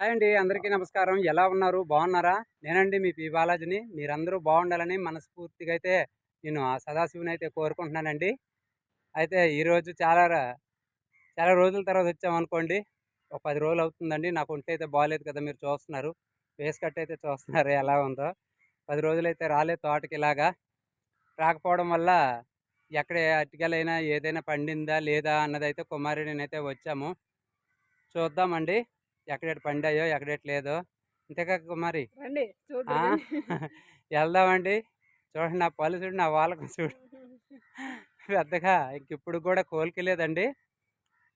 Hi అండి అందరికీ నమస్కారం. ఎలా ఉన్నారు? బాగున్నారా? నేనండి మీ పి బాలాజీని. మీరందరూ బాగుండాలని మనస్ఫూర్తిగా అయితే నేను ఆ సదాశివుని అయితే కోరుకుంటున్నానండి. అయితే ఈరోజు చాలా చాలా రోజుల తర్వాత వచ్చామనుకోండి ఒక పది రోజులు అవుతుందండి. నాకు ఒంటి అయితే బాగాలేదు కదా మీరు చూస్తున్నారు. ఫేస్ కట్ అయితే చూస్తున్నారు ఎలా ఉందో. పది రోజులు అయితే రాలేదు తోటకి ఇలాగా. రాకపోవడం వల్ల ఎక్కడ అటుకెలైనా ఏదైనా పండిందా లేదా అన్నదైతే కుమారి నేనైతే వచ్చాము. చూద్దామండి. ఎక్కడెటు పండాయో ఎక్కడెటు లేదో. ఆ? చూద్దాం వెళ్దామండి. చూడండి నా పళ్ళు చూడు నా వాళ్ళకు చూడు. పెద్దగా ఇంక ఇప్పుడు కూడా కోలుకోలేదండి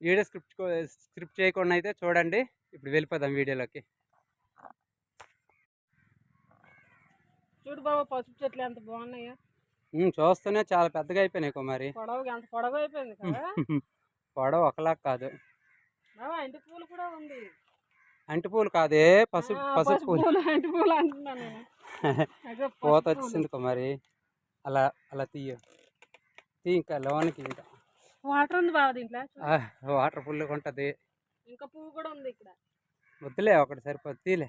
వీడియో స్క్రిప్ట్ స్క్రిప్ట్ చేయకుండా అయితే చూడండి. ఇప్పుడు వెళ్ళిపోదాం వీడియోలోకి. చూడు బాబా పసుపు చెట్లు ఎంత బాగున్నాయో. చూస్తూనే చాలా పెద్దగా అయిపోయినాయి కుమారి. పొడవు ఒకలా కాదు. ఇంటి పూలు కూడా ఉంది. అంటి పూలు కాదే పసుపు పసుపు పూలు. అంటి పూలు అంటున్నాను పూత. వచ్చింది కుమారి అలా అలా తీయ. తీ ఇంకా లోనికి ఇంకా. వాటర్ ఉంది బాబా దీంట్లో వాటర్ ఫుల్గా ఉంటుంది. ఇంకా పువ్వు కూడా ఉంది ఇక్కడ. వద్దులే ఒకటి సరిపోతుంది తీలే.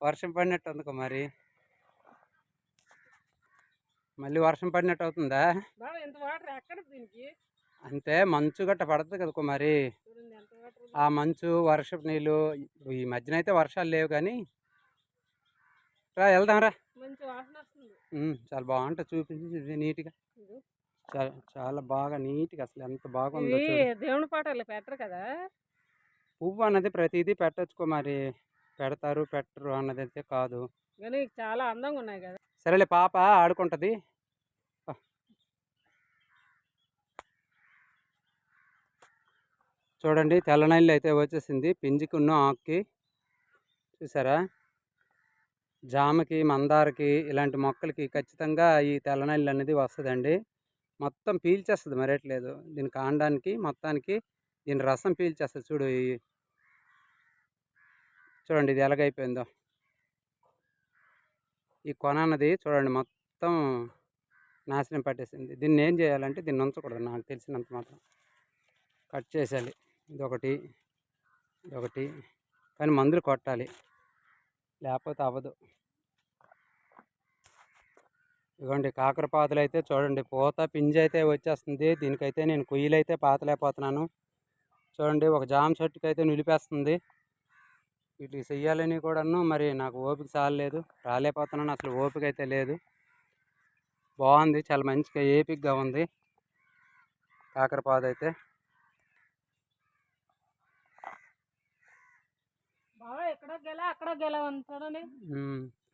వర్షం పడినట్టు ఉంది కుమారి మళ్ళీ వర్షం పడినట్టు అవుతుందా? అంతే మంచు గట్ట పడుతుంది కదా ఉంది. ఆ మంచు వర్షపు నీళ్ళు ఈ మధ్యన అయితే వర్షాలు లేవు కానీ. రా వెళ్దాం రా. చాలా బాగుంటుంది చూపించి నీట్గా. చాలా చాలా బాగా నీట్గా అసలు ఎంత బాగుందో దేవుని పాటలు పెట్టరు కదా? పువ్వు అన్నది ప్రతిదీ పెట్టచ్చు కుమారి పెడతారు పెట్టరు అన్నది అయితే కాదు. కానీ చాలా అందంగా ఉన్నాయి కదా. సరేలే పాప ఆడుకుంటుంది. చూడండి తెల్లనల్లి అయితే వచ్చేసింది. పింజికున్న ఆకుకి. చూసారా? జామకి మందారకి ఇలాంటి మొక్కలకి ఖచ్చితంగా ఈ తెల్లనల్లి అనేది వస్తుందండి. మొత్తం పీల్చేస్తుంది మరేట్లేదు దీని కాండానికి మొత్తానికి దీని రసం పీల్చేస్తుంది. చూడు ఈ చూడండి ఇది ఎలాగైపోయిందో. ఈ కొన అన్నది చూడండి మొత్తం నాశనం పట్టేసింది. దీన్ని ఏం చేయాలంటే దీన్ని ఉంచకూడదు నాకు తెలిసినంత మాత్రం. కట్ చేసేయాలి. ఇదొకటి ఇదొకటి. కానీ మందులు కొట్టాలి. లేకపోతే అవ్వదు. ఇదిగోండి కాకరపాతలు అయితే చూడండి పూత పింజి అయితే వచ్చేస్తుంది. దీనికైతే నేను కుయ్యలు అయితే పాతలేకపోతున్నాను చూడండి ఒక జామ చెట్టుకి అయితే నిలిపేస్తుంది. వీటికి చెయ్యాలని కూడాను మరి నాకు ఓపిక చాలలేదు రాలేకపోతున్నాను అసలు ఓపిక అయితే లేదు. బాగుంది చాలా మంచిగా ఏపిక్గా ఉంది. కాకరపాద అయితే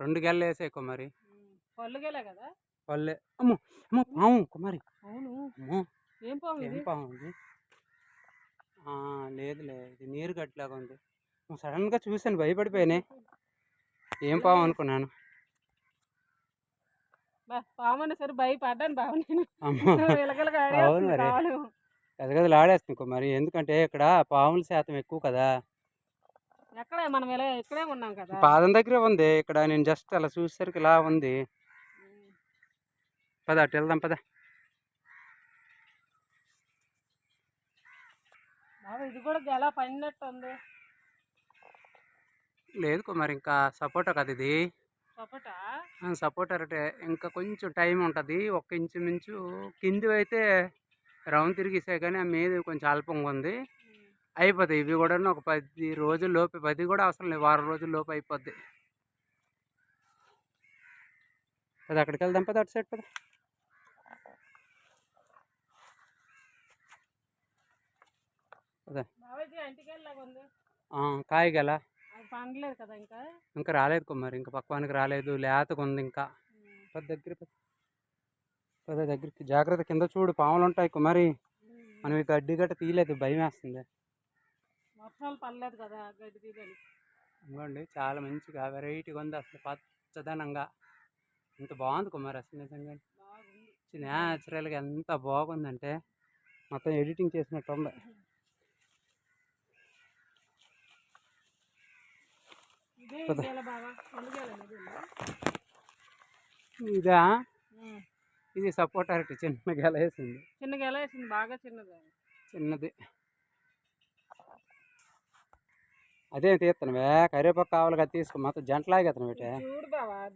రెండు గెలలు వేసాయి కుమారి పళ్ళు గెల కదా? పల్లె అమ్మో అమ్మో పాము కుమారి. అవును. అమ్మో ఏం పాము ఏం ఇది? పాము ఇది? ఆ, లేదులే ఇది నీరు గట్లాగా ఉంది. సడన్గా చూశాను భయపడిపోయానే. ఏం పాము అనుకున్నాను. బా, పాము సరే భయపడ్డాను బాబు నేను. అవును మరి. గదగదలు ఆడేస్తుంది కుమారి ఎందుకంటే ఇక్కడ పాముల శాతం ఎక్కువ కదా. ఎక్కడే మనం ఇలా ఇక్కడే ఉన్నాం కదా. పాదం దగ్గరే ఉంది. ఇక్కడ నేను జస్ట్ అలా చూసేసరికి ఇలా ఉంది. పద అటు వెళ్దాం పద. ఇది కూడా గెల పడినట్టు ఉంది లేదు కుమారి ఇంకా సపోటా కదా ఇది. సపోటా అంటే ఇంకా కొంచెం టైం ఉంటుంది. ఒక్క ఇంచు మించు కింది అయితే రౌండ్ తిరిగిసాయి కానీ ఆ మీద కొంచెం అల్పంగా ఉంది. అయిపోతాయి. ఇవి కూడా ఒక పది రోజుల లోపు పది కూడా అవసరం లేదు. వారం రోజుల లోపు అయిపోద్ది. పద అక్కడికి వెళ్దాం పద అటు సైడ్ పద. బాబా పండలేదు కదా ఇంకా? ఇంకా రాలేదు కుమారి ఇంకా పక్వానికి రాలేదు లేతగా ఉంది ఇంకా. పద దగ్గర పద. పద దగ్గరికి జాగ్రత్త కింద చూడు పాములు ఉంటాయి కుమారి. మనం ఈ గడ్డి గట్ట తీయలేదు భయం వేస్తుంది. వర్షాలు పడలేదు కదా గడ్డి చాలా మంచిగా వెరైటీగా ఉంది అసలు పచ్చదనంగా. ఎంత బాగుంది కుమార్ అసలు నిజంగా. న్యాచురల్గా ఎంత బాగుందంటే మొత్తం ఎడిటింగ్ చేసినట్టు ఉంది. ఇదే. గెల గెల ఇది? సపోర్ట్ అరటి చిన్న గెల వేసింది. చిన్నగా ఎలా వేసింది బాగా చిన్నది. చిన్నది. అదే తీస్తున్నావే కరివేపాకు కావాలి కదా తీసుకో మొత్తం జంటలాగేతను పెట్టే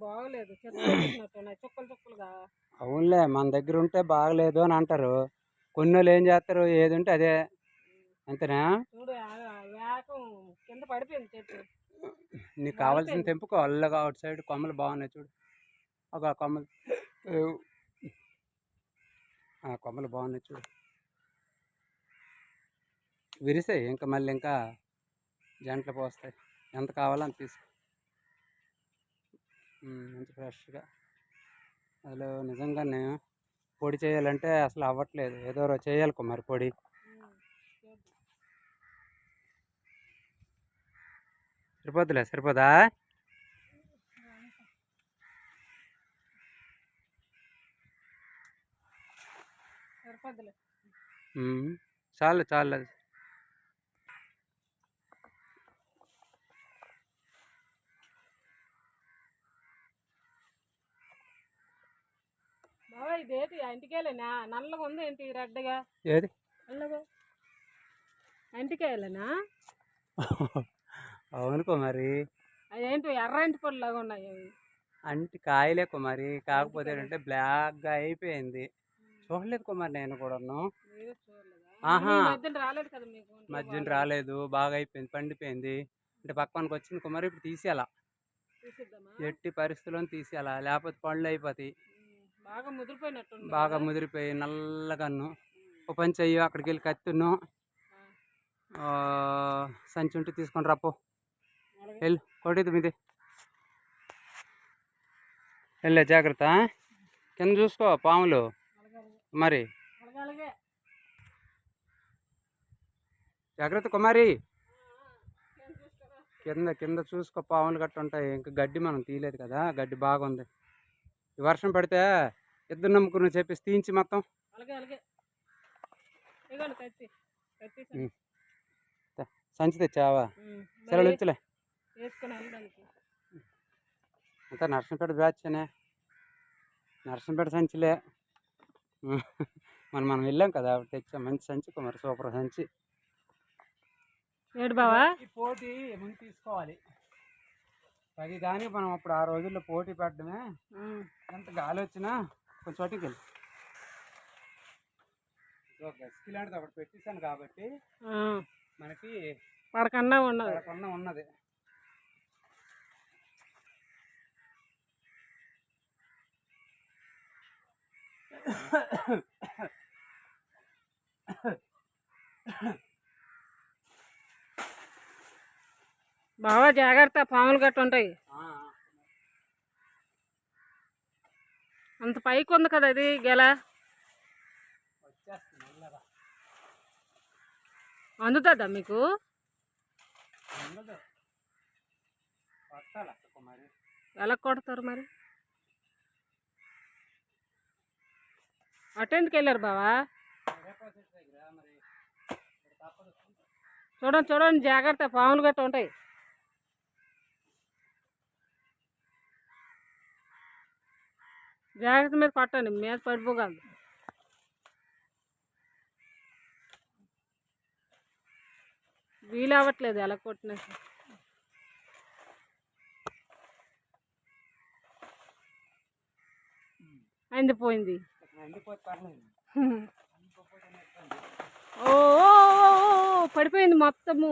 బాగలేదు. చెత్తట్టున్నాయి చుక్కలు చుక్కలుగా. అవునులే మన దగ్గర ఉంటే బాగలేదు అని అంటారు. కొన్ని వాళ్ళు ఏం చేస్తారు ఏది ఉంటే అదే. అంతేనా? చూడు కింద పడిపోయింది చెట్టు. నీకు కావాల్సిన తెంపుకో. అల్లగా అవుట్ సైడ్ కొమ్మలు బాగున్నాయి చూడు. ఒక కొమ్మలు కొమ్మలు బాగున్నాయి చూడు. విరిసాయి ఇంకా మళ్ళీ ఇంకా జంటలు పోస్తాయి. ఎంత కావాలో అంత తీసుకో. మంచి ఫ్రెష్గా. అసలు నిజంగానే పొడి చేయాలంటే అసలు అవ్వట్లేదు. ఏదో చేయాలి కుమారి పొడి ఉమ్, చూడు. సరిపోద్దులే సరిపోదా? చాలు చాలు. అది ఇదేంటి ఇంటికెళ్ళనా నల్లగా ఉంది ఏంటి రెడ్గా? ఏది? నల్లగా? ఇంటికెళ్ళనా అవును కుమారి. అదేంటి ఎర్ర ఇంటి పళ్ళు లాగా ఉన్నాయి అంటి కాయలే కుమారి. కాకపోతే ఏంటంటే బ్లాక్గా అయిపోయింది. చూడలేదు కుమారి నేను కూడాను. మీరు ఆహా. మధ్యన రాలేదు బాగా. అయిపోయింది. పండిపోయింది. అంటే పక్కనకి వచ్చింది కుమారి. ఇప్పుడు తీసేయాల? ఎట్టి పరిస్థితుల్లో తీసేయాల? లేకపోతే పళ్ళు అయిపోతాయి. బాగా ముదిరిపోయినట్టుంది బాగా? ముదిరిపోయి నల్లగాను. ఓ పని చెయ్యి. అక్కడికి వెళ్ళి కత్తును సంచి ఉంటే తీసుకొని రాపో. వెళ్ళు కొట్టేది మీది వెళ్ళే జాగ్రత్త కింద చూసుకో పాములు. మరి. జాగ్రత్త కుమారి? కింద కింద చూసుకో పాములు గట్ట ఉంటాయి. ఇంకా గడ్డి మనం తీయలేదు కదా గడ్డి బాగుంది. ఈ వర్షం పడితే ఇద్దరు నమ్ముకుని చెప్పేసి తీయించి మొత్తం. సంచి తెచ్చావా? సరే ఉంచులే. వెళ్ళడానికి అంతా నర్సంపేట బ్యాచ్నే నర్సంపేట సంచిలే. మనం మనం వెళ్ళాం కదా అప్పుడు తెచ్చాం. మంచి సంచి కుమారి. సూపర్ సంచి. ఏడు బావా? పోటీ ముందు తీసుకోవాలి. అది కానీ మనం అప్పుడు ఆ రోజుల్లో పోటీ పెట్టడమే ఎంత గాలి వచ్చినా కొంచెం చోటికి వెళ్ళి. గస్కి లాంటిది ఒకటి పెట్టేశాను కాబట్టి మనకి పడకన్నా ఉన్నది పడకుండా ఉన్నది. బావా జాగ్రత్త పాములు గట్ట ఉంటాయి. అంత పైకి ఉంది కదా ఇది గెల. అందుతుందా మీకు? ఎలా కొడతారు మరి? అటెండ్కి వెళ్ళారు బావా? చూడండి చూడండి జాగ్రత్త పాములు గట్ట ఉంటాయి. జాగ్రత్త మీద పట్టండి మీద పడిపోగలదు. వీలు అవ్వట్లేదు ఎలా కొట్టినా అయింది పోయింది. ఓ పడిపోయింది మొత్తము.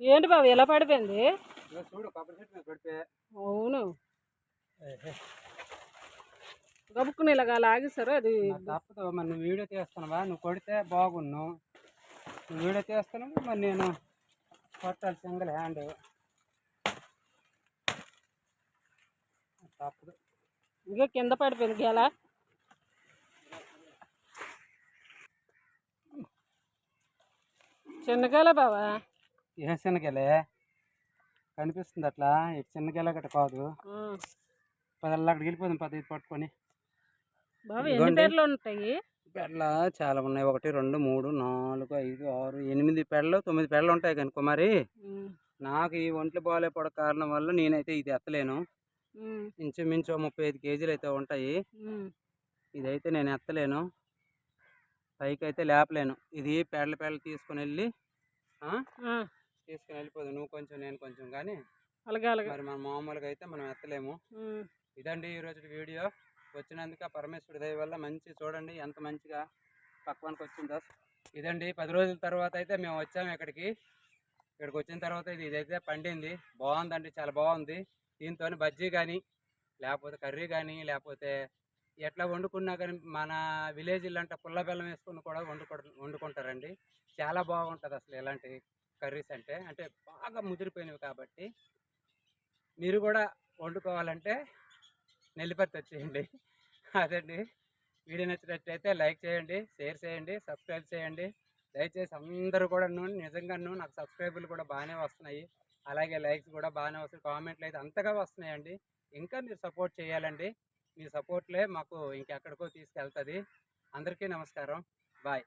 ఏంటి బాబు ఎలా పడిపోయింది? చూడు అవును. గబుక్కుని ఇలాగా లాగేశారు అది. తప్పదు మరి నువ్వు వీడియో తీస్తున్నావా? నువ్వు కొడితే బాగున్ను. నువ్వు వీడియో తీస్తున్నావు మరి నేను కొట్టాలి సింగిల్ హ్యాండ్. తప్పదు. ఇంకా కింద పడిపోయింది గెల. చిన్న గెల బావా? ఏ చిన్నకెళ్ళే కనిపిస్తుంది అట్లా. ఇటు చిన్నకెళ్ళ గట్ట కాదు. పదల్లా అక్కడికి వెళ్ళిపోదాం పది పట్టుకొని. ఎన్ని. పేర్లు ఉంటాయి? పెళ్ళ చాలా ఉన్నాయి. ఒకటి రెండు మూడు నాలుగు ఐదు ఆరు ఎనిమిది పెళ్ళలు తొమ్మిది పెళ్ళలు ఉంటాయి కానీ కుమారి ఉమ్. నాకు ఈ ఒంట్లో బాగాలేపడ కారణం వల్ల నేనైతే ఇది ఎత్తలేను. ఇంచుమించు ముప్పై ఐదు కేజీలు అయితే ఉంటాయి ఇదైతే నేను ఎత్తలేను. పైకి అయితే లేపలేను. ఇది పేడల పేడలు తీసుకుని వెళ్ళి తీసుకుని వెళ్ళిపోదు నువ్వు కొంచెం నేను కొంచెం కానీ అలాగే అలాగే. మరి మన మామూలుగా అయితే మనం ఎత్తలేము. ఇదండి ఈరోజు వీడియో. వచ్చినందుకు ఆ పరమేశ్వరుడి దయ వల్ల మంచి చూడండి. ఎంత మంచిగా పక్వానికి వచ్చిందో. ఇదండి. పది రోజుల తర్వాత అయితే మేము వచ్చాము ఇక్కడికి. ఇక్కడికి వచ్చిన తర్వాత ఇది ఇదైతే పండింది. బాగుందండి. చాలా బాగుంది. దీంతో బజ్జీ కానీ లేకపోతే కర్రీ కానీ లేకపోతే ఎట్లా వండుకున్నా కానీ మన విలేజ్లో అంటే పుల్ల బెల్లం వేసుకుని కూడా వండుకో వండుకుంటారండి. చాలా బాగుంటుంది అసలు ఇలాంటి కర్రీస్ అంటే. అంటే బాగా ముదిరిపోయినవి కాబట్టి మీరు కూడా వండుకోవాలంటే నెల్లిపత్తి వచ్చేయండి. అదండి. వీడియో నచ్చినట్లయితే లైక్ చేయండి షేర్ చేయండి సబ్స్క్రైబ్ చేయండి. దయచేసి అందరూ కూడా నిజంగాను నాకు సబ్స్క్రైబులు కూడా బాగానే వస్తున్నాయి. అలాగే లైక్స్ కూడా బాగానే వస్తాయి కామెంట్లు అయితే అంతగా వస్తున్నాయండి. ఇంకా మీరు సపోర్ట్ చేయాలండి. మీ సపోర్ట్లే మాకు ఇంకెక్కడికో తీసుకెళ్తుంది. అందరికీ నమస్కారం. బాయ్.